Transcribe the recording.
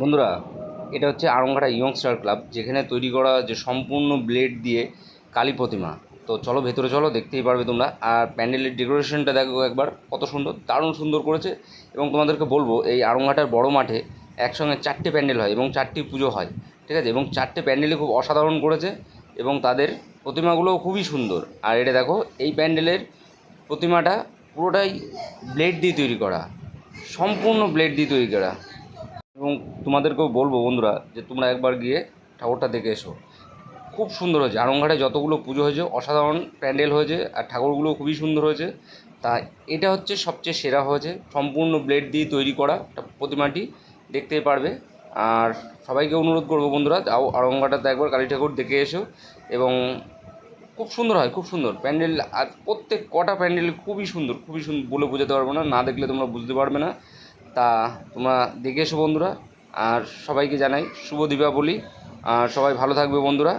বন্ধুরা, এটা হচ্ছে আরংঘাটা ইয়ংস্টার ক্লাব যেখানে তৈরি করা যে সম্পূর্ণ ব্লেড দিয়ে কালী প্রতিমা। তো চলো ভেতরে চলো, দেখতেই পারবে তোমরা। আর প্যান্ডেলের ডেকোরেশনটা দেখো একবার, কত সুন্দর, দারুণ সুন্দর করেছে। এবং তোমাদেরকে বলব, এই আরংঘাটার বড় মাঠে একসঙ্গে চারটে প্যান্ডেল হয় এবং চারটি পুজো হয়, ঠিক আছে? এবং চারটে প্যান্ডেলই খুব অসাধারণ করেছে এবং তাদের প্রতিমাগুলোও খুবই সুন্দর। আর এটা দেখো, এই প্যান্ডেলের প্রতিমাটা পুরোটাই ব্লেড দিয়ে তৈরি করা, সম্পূর্ণ ব্লেড দিয়ে তৈরি করা। এবং তোমাদেরকেও বলব বন্ধুরা যে তোমরা একবার গিয়ে ঠাকুরটা দেখে এসো। খুব সুন্দর হয়েছে। আরংঘাটে যতগুলো পুজো হয়েছে, অসাধারণ প্যান্ডেল হয়েছে আর ঠাকুরগুলো খুবই সুন্দর হয়েছে। তা এটা হচ্ছে সবচেয়ে সেরা হয়েছে। সম্পূর্ণ ব্লেড দিয়ে তৈরি করা প্রতিমাটি দেখতেই পারবে। আর সবাইকে অনুরোধ করব বন্ধুরা, যাও আরংঘাটাতে একবার কালী ঠাকুর দেখে এসো এবং খুব সুন্দর হয়, খুব সুন্দর। প্যান্ডেল আর প্রত্যেক কটা প্যান্ডেল খুবই সুন্দর খুবই সুন্দর। বলে বোঝাতে পারব না না দেখলে তোমরা বুঝতে পারবে না। তা তোমরা দেখে এসো বন্ধুরা, আর সবাইকে জানাই শুভ দীপাবলি। আর সবাই ভালো থাকবে বন্ধুরা।